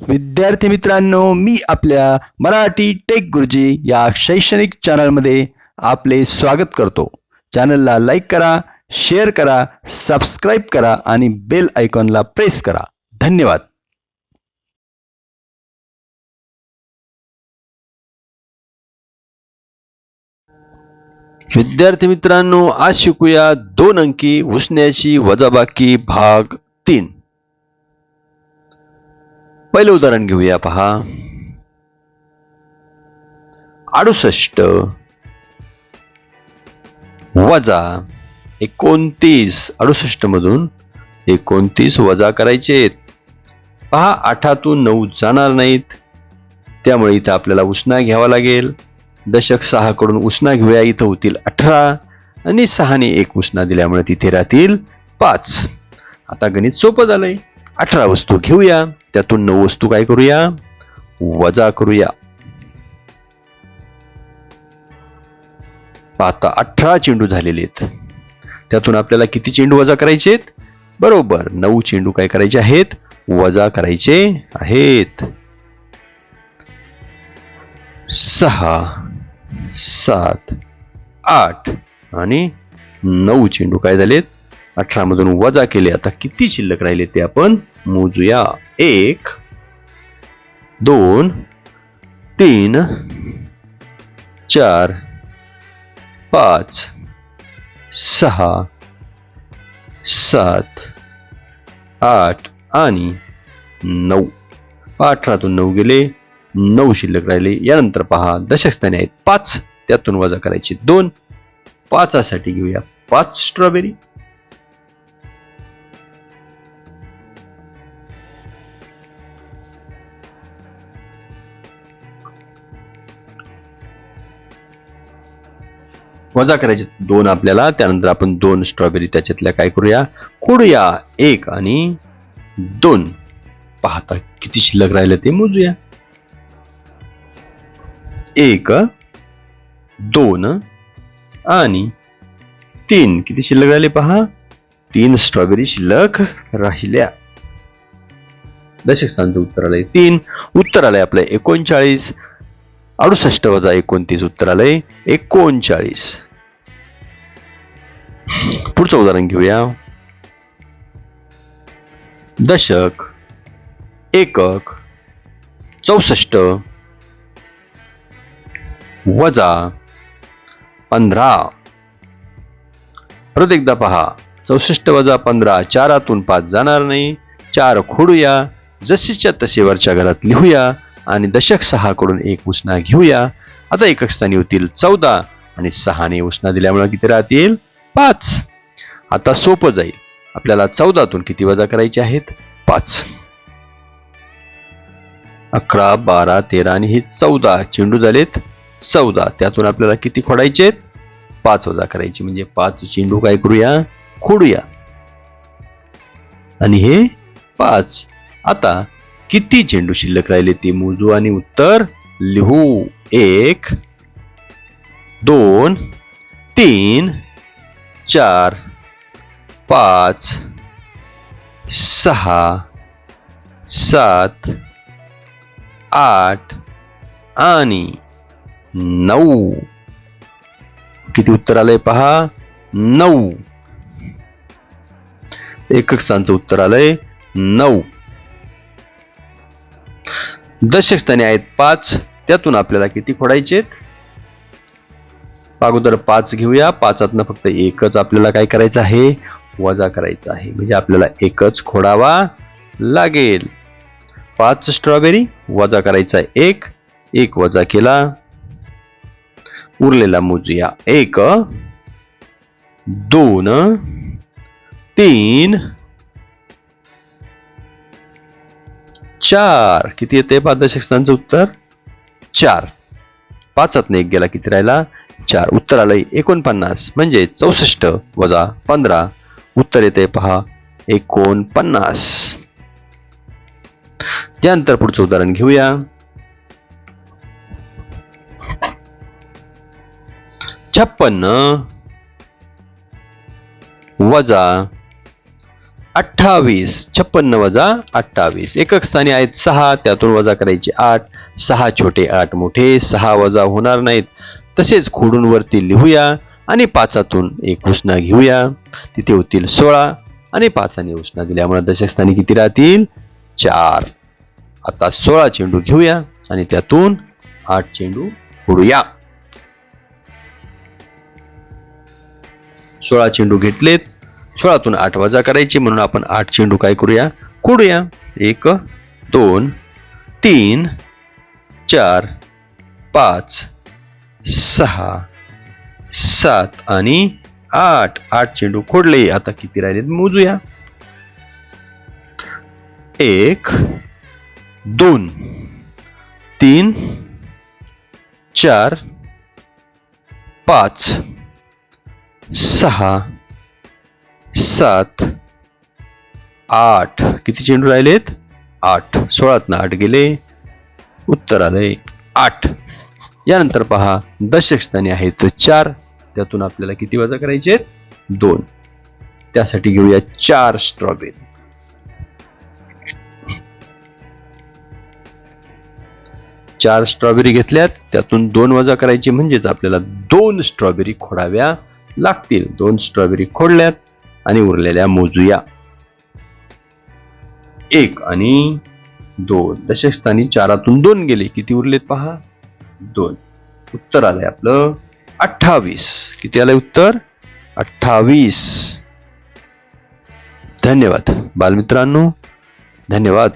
विद्यार्थी मित्रांनो मी आपल्या मराठी टेक गुरुजी या शैक्षणिक चॅनलमध्ये आपले स्वागत करतो. चॅनलला लाईक करा शेअर करा सबस्क्राईब करा आणि बेल आयकॉनला प्रेस करा. धन्यवाद. विद्यार्थी मित्रांनो आज शिकूया दोन अंकी उसण्याची वजाबाकी भाग तीन. पहिलं उदाहरण घेऊया पहा. अडुसष्ट वजा एकोणतीस. अडुसष्ट मधून एकोणतीस वजा करायचे पहा आठातून नऊ जाणार नाहीत. त्यामुळे इथं आपल्याला उसना घ्यावा लागेल. दशक सहा कडून उसना घेऊया इथं होतील अठरा आणि सहाने एक उसना दिल्यामुळे तिथे राहतील पाच. आता गणित सोपं झालंय. अठरा वस्तू घेऊया. त्यातून नऊ वस्तू काय करूया? वजा करूया. आता अठरा चेंडू झालेले आहेत. त्यातून आपल्याला किती चेंडू वजा करायचे आहेत? बरोबर नऊ चेंडू काय करायचे आहेत? वजा करायचे आहेत. सहा सात आठ आणि नऊ चेंडू काय झालेत? अठरा मधून वजा केले. आता किती शिल्लक राहिले ते आपण मोजूया. एक दोन तीन चार पाच सहा सात आठ आणि नऊ. अठरातून नऊ गेले नऊ शिल्लक राहिले. यानंतर पहा दशक आहेत. पाच त्यातून वजा करायचे दोन. पाचासाठी घेऊया पाच स्ट्रॉबेरी वजा करायचे दोन आपल्याला त्यानंतर आपण दोन स्ट्रॉबेरी त्याच्यातल्या काय करूया? खोडूया एक आणि दोन. पाहता किती शिल्लक राहिले ते मोजूया. एक दोन आणि तीन. किती शिल्लक राहिले पहा? तीन स्ट्रॉबेरी शिल्लक राहिल्या. दशक स्थानचं उत्तर आलंय तीन. उत्तर आलंय आपलं एकोणचाळीस. अडुसष्ट वजा एकोणतीस उत्तर आलंय. एकोणचाळीस. पुढचं उदाहरण घेऊया. दशक एकक चौसष्ट वजा पंधरा. परत एकदा पहा. चौसष्ट वजा पंधरा चारातून पाच जाणार नाही. चार खोडूया. जशीच्या तसे वरच्या घरात लिहूया. आणि दशक सहाकडून एक उसना घेऊया. आता एकक स्थानी होतील चौदा आणि सहाने उसना दिल्यामुळे किती राहतील? पाच. आता सोपं जाईल. आपल्याला चौदातून किती वजा करायचे आहेत? पाच. अकरा बारा तेरा आणि हे चौदा चेंडू झालेत चौदा. त्यातून आपल्याला किती खोडायचे आहेत? पाच वजा करायची. म्हणजे पाच चेंडू काय करूया? खोडूया. आणि हे पाच. आता किती चेंडू शिल्लक राहिले ते मोजू आणि उत्तर लिहू. एक दोन तीन चार पाच सहा सात आठ आणि नऊ. किती उत्तर आलंय पहा? नऊ. एकक स्थानचं उत्तर आलंय नऊ. दशक आहेत पाच. त्यातून आपल्याला किती खोडायचे आहेत? अगोदर पाच घेऊया. पाचातनं फक्त एकच आपल्याला काय करायचं आहे? वजा करायचं आहे. म्हणजे आपल्याला एकच खोडावा लागेल. पाच स्ट्रॉबेरी वजा करायचा एक. एक वजा केला. उरलेला मोजूया. एक दोन तीन चार. किती येते? पाच उत्तर? चार. पाचात एक गेला किती राहिला? चार. उत्तर आलंय एकोणपन्नास. म्हणजे चौसष्ट वजा पंधरा. उत्तर येते पहा एकोणपन्नास. त्यानंतर पुढचं उदाहरण घेऊया. छप्पन्न वजा अठ्ठावीस छप्पन्न वजा अठ्ठावीस. एकक स्थानी आहेत सहा त्यातून वजा करायचे आठ. सहा छोटे आठ मोठे सहा वजा होणार नाहीत. तसेच खोडूनवरती लिहूया आणि पाचातून एक उष्णा घेऊया. तिथे होतील सोळा आणि पाचाने उष्णा दिल्यामुळे दशक स्थानी किती राहतील? चार. आता सोळा चेंडू घेऊया आणि त्यातून आठ चेंडू फोडूया. सोळा चेंडू घेतलेत. सोळातून आठ वजा करायची म्हणून आपण आठ चेंडू काय करूया? खोडूया एक दोन तीन चार पाच सहा सात आणि आठ. आठ चेंडू खोडले. आता किती राहिलेत? मोजूया. एक दोन तीन चार पाच सहा सात आठ. किती चेंडू राहिलेत? आठ. सोळात आठ गेले. उत्तर आलंय आठ. यानंतर पहा दशक स्थानी आहेत चार. त्यातून आपल्याला किती वजा करायचे आहेत? दोन. त्यासाठी घेऊया चार स्ट्रॉबेरी चार स्ट्रॉबेरी घेतल्यात. त्यातून दोन वजा करायची म्हणजेच आपल्याला दोन स्ट्रॉबेरी खोडाव्या लागतील. दोन स्ट्रॉबेरी खोडल्यात. आणि उरलेल्या मोजूया. एक आणि दोन. दशक स्थानी चारातून दोन गेले. किती उरलेत पहा? दोन. उत्तर आलंय आपलं अठ्ठावीस. किती आलंय उत्तर? अठ्ठावीस. धन्यवाद. बालमित्रांनो धन्यवाद.